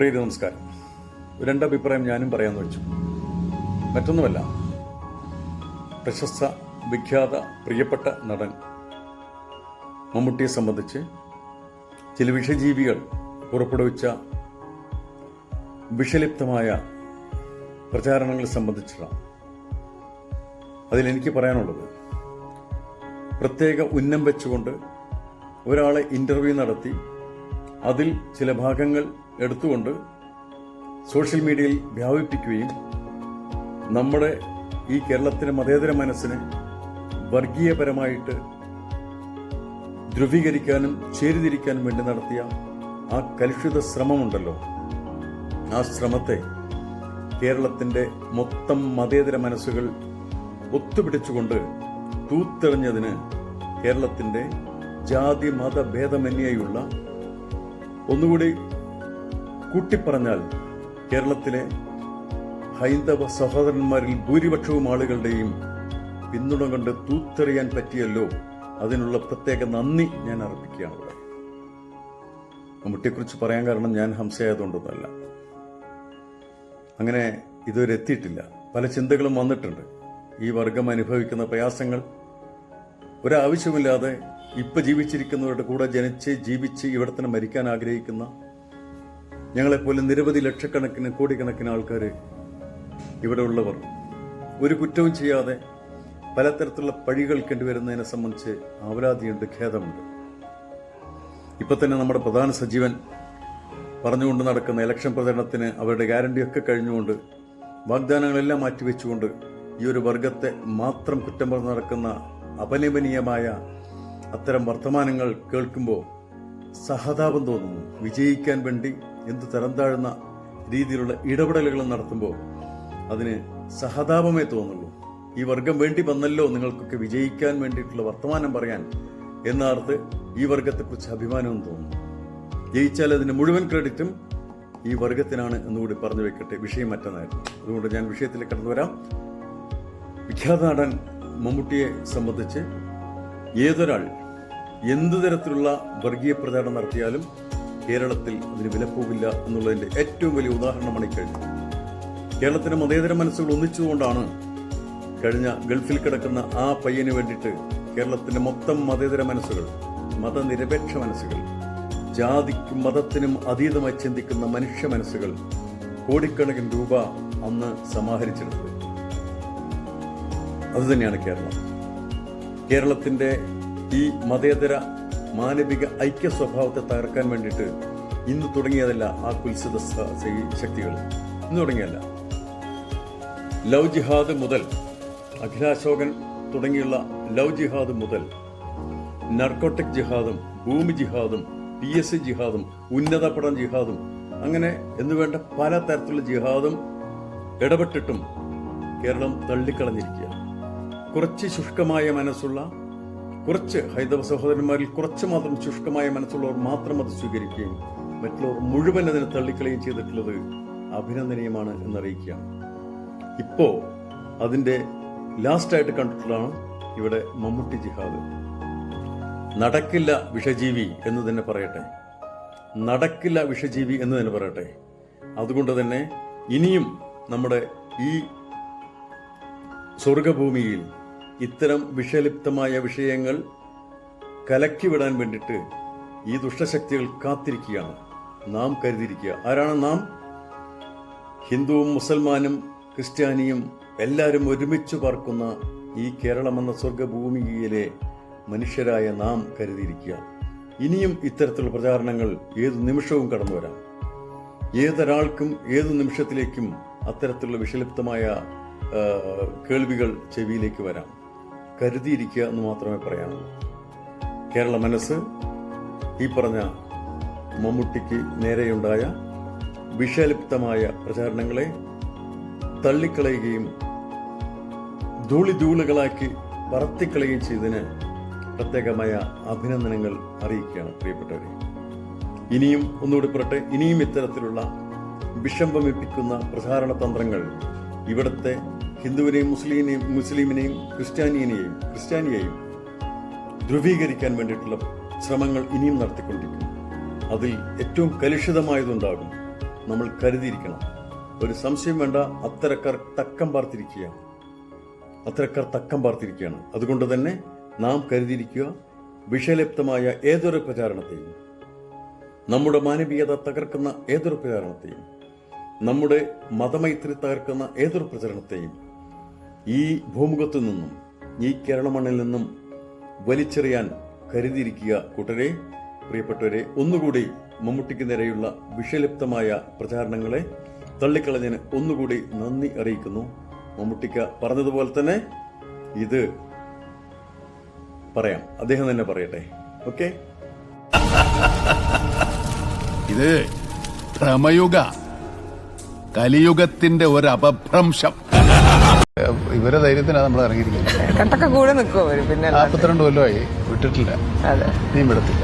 പ്രിയ നമസ്കാരം. രണ്ടഭിപ്രായം ഞാനും പറയാമെന്ന് വെച്ചു. മറ്റൊന്നുമല്ല പ്രശസ്ത വിഖ്യാത പ്രിയപ്പെട്ട നടൻ മമ്മൂട്ടിയെ സംബന്ധിച്ച് ചില വിഷജീവികൾ പുറപ്പെടുവിച്ച വിഷലിപ്തമായ പ്രചാരണങ്ങളെ സംബന്ധിച്ചിട്ടാണ് അതിലെനിക്ക് പറയാനുള്ളത്. പ്രത്യേക ഉന്നം വെച്ചുകൊണ്ട് ഒരാളെ ഇന്റർവ്യൂ നടത്തി അതിൽ ചില ഭാഗങ്ങൾ എടുത്തുകൊണ്ട് സോഷ്യൽ മീഡിയയിൽ വ്യാപിപ്പിക്കുകയും നമ്മുടെ ഈ കേരളത്തിലെ മതേതര മനസ്സിനെ വർഗീയപരമായിട്ട് ധ്രുവീകരിക്കാനും ചേരിതിരിക്കാനും വേണ്ടി നടത്തിയ ആ കലുഷിത ശ്രമമുണ്ടല്ലോ. ആ ശ്രമത്തെ കേരളത്തിന്റെ മൊത്തം മതേതര മനസ്സുകൾ ഒത്തുപിടിച്ചുകൊണ്ട് തൂത്തെറിഞ്ഞതിന് കേരളത്തിന്റെ ജാതി മത ഭേദമന്യേയുള്ള ഒന്നുകൂടി കൂട്ടിപ്പറഞ്ഞാൽ കേരളത്തിലെ ഹൈന്ദവ സഹോദരന്മാരിൽ ഭൂരിപക്ഷവും ആളുകളുടെയും പിന്തുണ കൊണ്ട് തൂത്തെറിയാൻ പറ്റിയല്ലോ അതിനുള്ള പ്രത്യേക നന്ദി ഞാൻ അർപ്പിക്കുകയാണ് ഇവിടെ. മമ്മൂട്ടിയെക്കുറിച്ച് പറയാൻ കാരണം ഞാൻ ഹംസയായതുകൊണ്ടൊന്നല്ല അങ്ങനെ ഇതുവരെ എത്തിയിട്ടില്ല. പല ചിന്തകളും വന്നിട്ടുണ്ട്. ഈ വർഗം അനുഭവിക്കുന്ന പ്രയാസങ്ങൾ ഒരാവശ്യമില്ലാതെ ഇപ്പൊ ജീവിച്ചിരിക്കുന്നവരുടെ കൂടെ ജനിച്ച് ജീവിച്ച് ഇവിടെ തന്നെ മരിക്കാൻ ആഗ്രഹിക്കുന്ന ഞങ്ങളെപ്പോലെ നിരവധി ലക്ഷക്കണക്കിന് കോടിക്കണക്കിന് ആൾക്കാർ ഇവിടെ ഉള്ളവർ. ഒരു കുറ്റവും ചെയ്യാതെ പലതരത്തിലുള്ള പഴികൾ കണ്ടുവരുന്നതിനെ വരുന്നതിനെ സംബന്ധിച്ച് ആവലാതിയുണ്ട് ഖേദമുണ്ട്. ഇപ്പൊ തന്നെ നമ്മുടെ പ്രധാന സജീവൻ പറഞ്ഞുകൊണ്ട് നടക്കുന്ന ഇലക്ഷൻ പ്രചരണത്തിന് അവരുടെ ഗ്യാരണ്ടിയൊക്കെ കഴിഞ്ഞുകൊണ്ട് വാഗ്ദാനങ്ങളെല്ലാം മാറ്റിവെച്ചുകൊണ്ട് ഈ ഒരു വർഗത്തെ മാത്രം കുറ്റം പറഞ്ഞ് നടക്കുന്ന അപലപനീയമായ അത്തരം വർത്തമാനങ്ങൾ കേൾക്കുമ്പോൾ സഹതാപം തോന്നുന്നു. വിജയിക്കാൻ വേണ്ടി എന്ത് തരം താഴ്ന്ന രീതിയിലുള്ള ഇടപെടലുകൾ നടത്തുമ്പോൾ അതിന് സഹതാപമേ തോന്നുള്ളൂ. ഈ വർഗം വേണ്ടി വന്നല്ലോ നിങ്ങൾക്കൊക്കെ വിജയിക്കാൻ വേണ്ടിയിട്ടുള്ള വർത്തമാനം പറയാൻ എന്നാർത്ത് ഈ വർഗത്തെക്കുറിച്ച് അഭിമാനവും തോന്നുന്നു. ജയിച്ചാൽ അതിന് മുഴുവൻ ക്രെഡിറ്റും ഈ വർഗത്തിനാണ് എന്നുകൂടി പറഞ്ഞു വെക്കട്ടെ. വിഷയം മറ്റൊന്നായിരുന്നു അതുകൊണ്ട് ഞാൻ വിഷയത്തിലേക്ക് കടന്നു വരാം. വിഖ്യാത നടൻ മമ്മൂട്ടിയെ സംബന്ധിച്ച് ഏതൊരാൾ എന്തു തരത്തിലുള്ള വർഗീയ പ്രചാരണം നടത്തിയാലും കേരളത്തിൽ അതിന് വിലപ്പോവില്ല എന്നുള്ളതിന്റെ ഏറ്റവും വലിയ ഉദാഹരണമാണ് ഇക്കഴിഞ്ഞത് കേരളത്തിലെ മതേതര മനസ്സുകൾ ഒന്നിച്ചുകൊണ്ടാണ് കഴിഞ്ഞ ഗൾഫിൽ കിടക്കുന്ന ആ പയ്യന് വേണ്ടിയിട്ട് കേരളത്തിന്റെ മൊത്തം മതേതര മനസ്സുകൾ മതനിരപേക്ഷ മനസ്സുകൾ ജാതിക്കും മതത്തിനും അതീതമായി ചിന്തിക്കുന്ന മനുഷ്യ മനസ്സുകൾ കോടിക്കണക്കിന് രൂപ അന്ന് സമാഹരിച്ചെടുത്തത് അതുതന്നെയാണ് കേരളം. കേരളത്തിന്റെ ഈ മതേതര മാനവിക ഐക്യ സ്വഭാവത്തെ തകർക്കാൻ വേണ്ടിയിട്ട് ഇന്ന് തുടങ്ങിയതല്ല ആ കുൽസിത ശക്തികൾ. ഇന്ന് തുടങ്ങിയല്ല ലവ് ജിഹാദ് മുതൽ അഖിലാശോകൻ തുടങ്ങിയുള്ള ലവ് ജിഹാദ് മുതൽ നർക്കോട്ടിക് ജിഹാദും ഭൂമി ജിഹാദും പി എസ് സി ജിഹാദും ഉന്നത പഠന ജിഹാദും അങ്ങനെ എന്നുവേണ്ട പല തരത്തിലുള്ള ജിഹാദും ഇടപെട്ടിട്ടും കേരളം തള്ളിക്കളഞ്ഞിരിക്കുക കുറച്ച് ശുഷ്കമായ മനസ്സുള്ള കുറച്ച് ഹൈന്ദവ സഹോദരന്മാരിൽ കുറച്ച് മാത്രം ശുഷ്കമായ മനസ്സുള്ളവർ മാത്രം അത് സ്വീകരിക്കുകയും മറ്റുള്ളവർ മുഴുവൻ അതിനെ തള്ളിക്കളയുകയും ചെയ്തിട്ടുള്ളത് അഭിനന്ദനീയമാണ് ഇപ്പോ അതിന്റെ ലാസ്റ്റായിട്ട് കണ്ടിട്ടുള്ളതാണ് ഇവിടെ മമ്മൂട്ടി ജിഹാദ്. നടക്കില്ല വിഷജീവി എന്ന് തന്നെ പറയട്ടെ. നടക്കില്ല വിഷജീവി എന്ന് തന്നെ പറയട്ടെ. അതുകൊണ്ട് തന്നെ ഇനിയും നമ്മുടെ ഈ സ്വർഗഭൂമിയിൽ ഇത്തരം വിഷലിപ്തമായ വിഷയങ്ങൾ കലക്കിവിടാൻ വേണ്ടിയിട്ട് ഈ ദുഷ്ടശക്തികൾ കാത്തിരിക്കുകയാണ്. നാം കരുതിയിരിക്കുക. ആരാണ് നാം? ഹിന്ദുവും മുസൽമാനും ക്രിസ്ത്യാനിയും എല്ലാവരും ഒരുമിച്ച് പാർക്കുന്ന ഈ കേരളമെന്ന സ്വർഗഭൂമിയിലെ മനുഷ്യരായ നാം കരുതിയിരിക്കുക. ഇനിയും ഇത്തരത്തിലുള്ള പ്രചാരണങ്ങൾ ഏതു നിമിഷവും കടന്നു വരാം. ഏതൊരാൾക്കും ഏതു നിമിഷത്തിലേക്കും അത്തരത്തിലുള്ള വിഷലിപ്തമായ കേൾവികൾ ചെവിയിലേക്ക് വരാം. കരുതിയിരിക്കുക എന്ന് മാത്രമേ പറയാനുള്ളൂ. കേരള മനസ്സ് ഈ പറഞ്ഞ മമ്മൂട്ടിക്ക് നേരെയുണ്ടായ വിഷലിപ്തമായ പ്രചാരണങ്ങളെ തള്ളിക്കളയുകയും ധൂളിധൂളുകളാക്കി പറത്തിക്കളയുകയും ചെയ്തതിന് പ്രത്യേകമായ അഭിനന്ദനങ്ങൾ അറിയിക്കുകയാണ് പ്രിയപ്പെട്ടവരെ. ഇനിയും ഒന്നുകൂടി പറട്ടെ ഇനിയും ഇത്തരത്തിലുള്ള വിഷം വമിപ്പിക്കുന്ന പ്രചാരണ തന്ത്രങ്ങൾ ഇവിടുത്തെ ഹിന്ദുവിനെയും മുസ്ലിമിനെയും മുസ്ലിമിനെയും ക്രിസ്ത്യാനിയെയും ക്രിസ്ത്യാനിയെയും ധ്രുവീകരിക്കാൻ വേണ്ടിയിട്ടുള്ള ശ്രമങ്ങൾ ഇനിയും നടത്തിക്കൊണ്ടിരിക്കും അതിൽ ഏറ്റവും കലുഷിതമായതുണ്ടാകും നമ്മൾ കരുതിയിരിക്കണം. ഒരു സംശയം വേണ്ട അത്തരക്കാർ തക്കം പാർത്തിരിക്കുകയാണ്. അത്തരക്കാർ തക്കം പാർത്തിരിക്കുകയാണ്. അതുകൊണ്ട് തന്നെ നാം കരുതിയിരിക്കുക വിഷലിപ്തമായ ഏതൊരു പ്രചാരണത്തെയും നമ്മുടെ മാനവീയത തകർക്കുന്ന ഏതൊരു പ്രചാരണത്തെയും നമ്മുടെ മതമൈത്രി തകർക്കുന്ന ഏതൊരു പ്രചരണത്തെയും ഈ ഭൂമുഖത്തു നിന്നും ഈ കേരള മണ്ണിൽ നിന്നും വലിച്ചെറിയാൻ കരുതിയിരിക്കുക കൂട്ടരെ പ്രിയപ്പെട്ടവരെ ഒന്നുകൂടി മമ്മൂട്ടിക്ക് നേരെയുള്ള വിഷലിപ്തമായ പ്രചാരണങ്ങളെ തള്ളിക്കളഞ്ഞതിന് ഒന്നുകൂടി നന്ദി അറിയിക്കുന്നു. മമ്മൂട്ടിക്ക പറഞ്ഞതുപോലെ തന്നെ ഇത് പറയാം. അദ്ദേഹം തന്നെ പറയട്ടെ. ഓക്കെ? ഇത് ഭ്രമയുഗ കലിയുഗത്തിന്റെ ഒരു അപഭ്രംശം. ഇവരെ ധൈര്യത്തിനാണ് നമ്മൾ ഇറങ്ങിയിരിക്കുന്നത്. കട്ടൊക്കെ കൂടെ നിൽക്കും പിന്നെ. നാൽപ്പത്തിരണ്ട് കൊല്ലമായി വിട്ടിട്ടില്ല. അതെ. നീ വിടത്തില്ല.